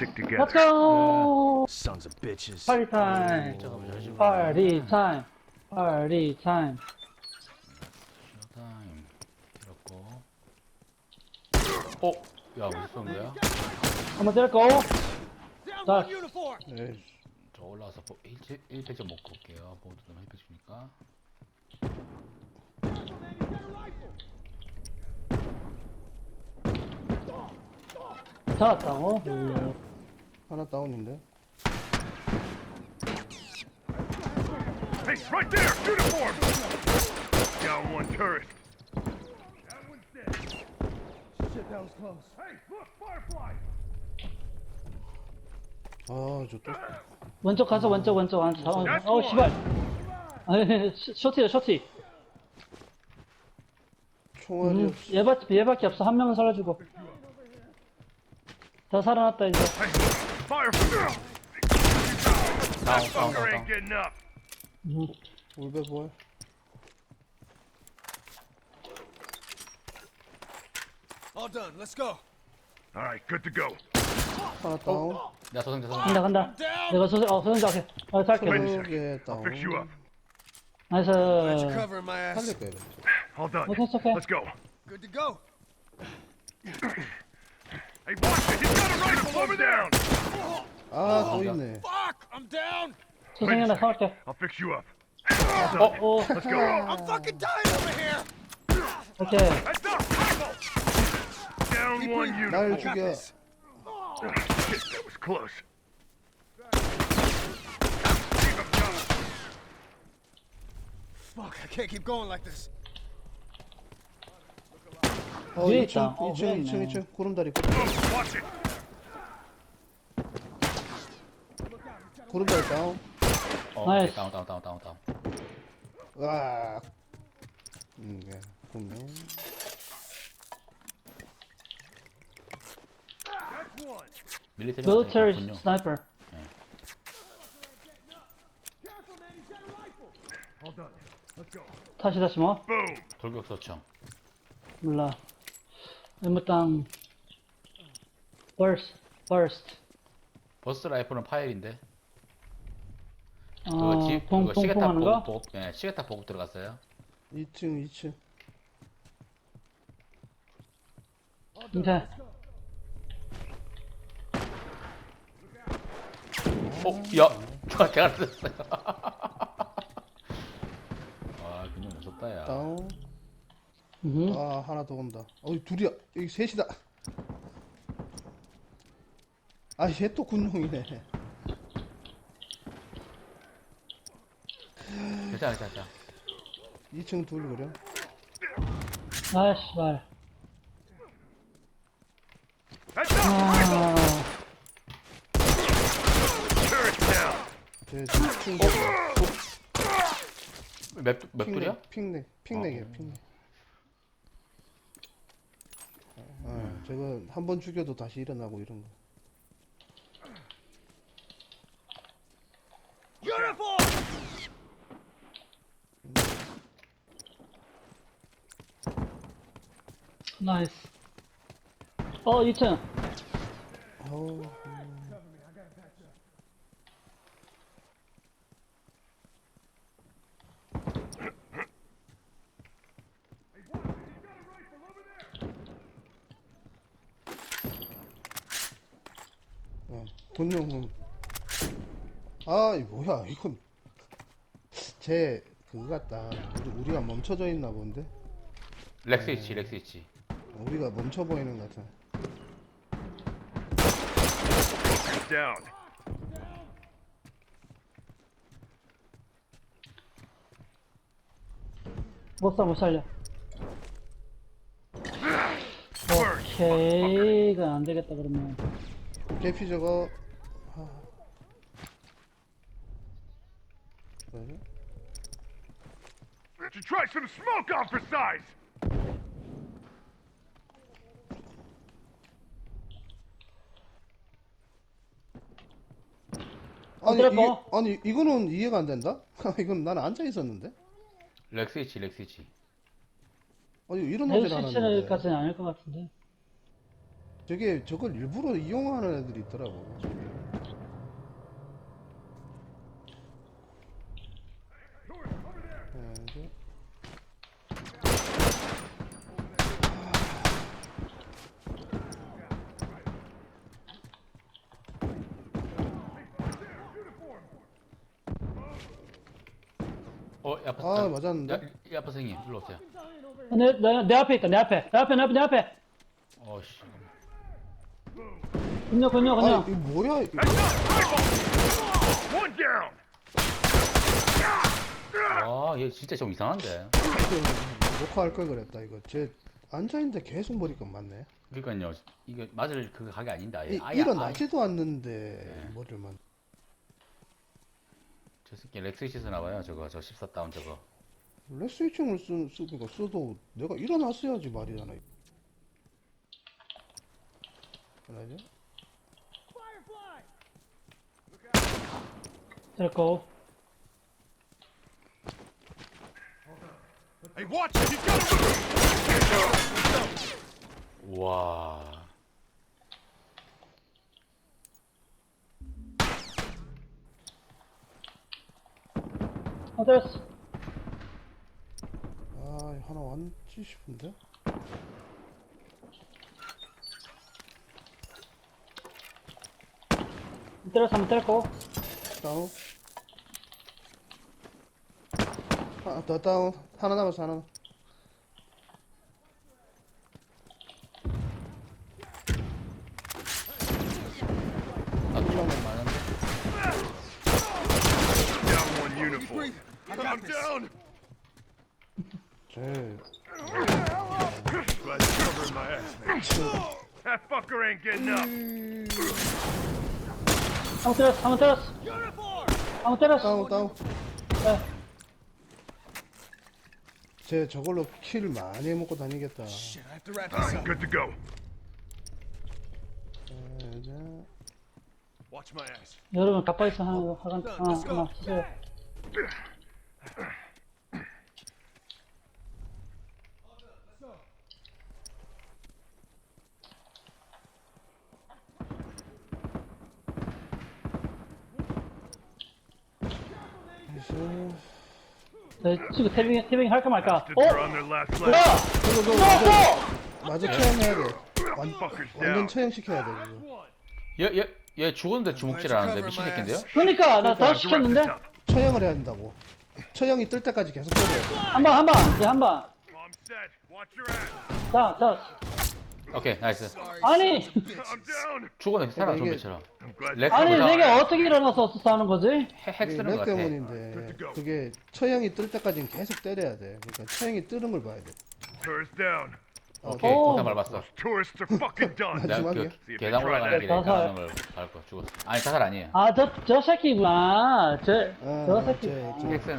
stick together. Let's go! Sons of bitches. 파리 타임! 잠깐만 잠시만 파리 타임! 파리 타임! 타임 들었고 어? 야 무슨 쏜 거야? 한번 때릴거 자, 에이, 저 올라와서 1팩 좀 먹고 올게요 보드는 1팩 주니까 잡았다, 어? 오. 하나 다운인데. Hey, right there! Uniform! Down one tourist. That one's dead. Shit, that was close. Hey, look! Firefly! 아, 저 또. 왼쪽 가서 왼쪽, 왼쪽. 안, 어, 어, 씨발! 아니, 시- 쇼티야, 쇼티. 총알이 음, 없어. 얘밖에, 얘밖에 없어. 한 명은 살려주고. 다 살아났다, 이제. Hey, fire! 다운 다운 Fucker 다운 ain't getting up. 음, 울베볼. All done. Let's go. All right, good to go. 하나 다운. 야 소생자 간다, 소생자 간다. 내가 소생, 어, 소생자 앞에. 어, 살게. Wait a second. 저게 I'll 다운. fix you up. Glad you're 나이스. covering my ass. 살릴 거야, 이거. All done. Okay, it's okay. Let's go. Good to go. Hey! He's got a rifle! Over there! Ah, oh. Fuck! I'm down! Wait. I'll fix you up. Uh oh. Let's go. I'm fucking dying over here! Okay. That's not! Down Keep one unit. Now did you get? Oh, shit, that was close. Fuck, I can't keep going like this. 어, 위에 2층, 있다. 어, 2층, 위에 2층, 있네. 2층. 구름다리, 구름-. 구름다리 다운. 어 나이스. 오케이, 다운 다운 다운 다운 다운 으악. 음, 예. 분명. That's one. 밀리터리 military 군요 sniper. 다시, 다시 뭐? 돌격 소총 몰라. 일무땅. burst, burst. 버스 라이플은 파일인데 어, 그거 집 그거 퐁 시계탑 하는 보급 거? 보급 예 시계탑 보급 들어갔어요 2층, 2층. 이제, 어? 야! 저 제가 됐어요 와 그냥 무섭다 야 다운. 음, 아, 하나 더 온다. 어이, 둘이야. 여기 셋이다. 아, 얘또 군용이네. 괜찮아 괜찮아 2층 둘, 그래. 아, 씨발. 아. 제 2층 둘. 몇, 몇 불이야? 핑넥, 핑넥이야, 핑넥. 아, 저거 한번 죽여도 다시 일어나고 이런 거. 나이스. 어, 2층. 어우, 어, 군용은. 아, 이 뭐야, 이건. 제, 그거 같다. 우리, 우리 가 멈춰져 있나 본데? 렉스 있지 렉스 있지 우리가 멈춰 보이는 것 같아. Down. 못 사, 못 살려. Word. 오케이. 이건 안 되겠다, 그러면. 개피 저거. 아. 뭐야? You try some smoke on for size? 아니, 이게, 뭐. 아니, 이거는 이해가 안 된다? 이건 나는 앉아 있었는데? 렉스 있지 렉스 있지 아니, 이런 놈들 하는데. L17까지는 아닐 것 같은데. 저게 저걸 일부러 이용하는 애들이 있더라고. 어, 야파. 아, 맞았는데? 야, 야파 선생님, 일로 오세요. 내, 내, 내 앞에 있다, 내 앞에. 내 앞에, 내 앞에, 내 앞에. 어 씨. 건너, 건너, 아, 건너. 이 뭐야? 이거. One down. 와, 얘 진짜 좀 이상한데. 녹화할 걸 그랬다 이거. 쟤 앉아 있는데 계속 머리가 맞네. 그러니까요, 이게 맞을 그 각이 아닌다. 이, 아예 일어나지도 않는데 머리를 맞. 저 새끼 렉스시스 나와요. 저거 저 14다운 저거. 레스이칭을 쓰, 쓰니까 써도 내가 일어났어야지 말이잖아. 알아죠? 데리고. Hey, watch it. He's got a 와. 어, 때렸어. 아 하나 왔지 싶은데. 때렸어, 한번 때렸고. 다운. 하나 더 다운. 하나 남았어 하나. 아, 좀 많은데. down one uniform. I'm down. 쟤 Glad you're covering my ass, man. That fucker ain't getting up. 한번 때렸어, 한번 때렸어. 한번 때렸어. 다운 다운. 네. 쟤 저걸로 킬 많이 해먹고 다니겠다. Shit, I have to wrap this up. good to go. 자, Watch my ass. 여러분, 가까이서 하는 거, 하간, 하나, 하나, 쓰세요. 네, 지금 태빙, 태빙 할까 말까? 어? draw on their last 뭐야? leg. 저거 저거 또! 마저 처형해야 돼. 완, Fucker's 완전 down. 처형시켜야 돼 지금. 얘, 얘, 얘 죽었는데 주먹질 안 하는데 미친 새끼인데요? 그러니까, 나다 Direct 시켰는데? up. 처형을 해야 된다고. 처형이 뜰 때까지 계속 때려. 한 방, 한 방, 이제 한 방. Bomb set. Watch your ass. 자, 자. 오케이, 나이스. 아니, I'm down. 죽었네, 살아 이게- 좀비처럼. 렉 아니, 보자. 내게 어떻게 일어나서 싸우는 거지? 핵, 핵 쓰는 렉 것 같아. 때문인데 그게 처형이 뜰 때까지는 계속 때려야 돼. 그러니까 처형이 뜨는 걸 봐야 돼. Down. 오케이, 오. 보상 밟았어. Tourists are fucking done. 내가 마지막이야? 그 계단 올라가는 길에 자살. 가는 걸 밟고 죽었어. 아니, 자살 아니에요. 아, 저, 저 새끼구나. 저, 아, 저 새끼. 쟤- 쟤핵 쓰는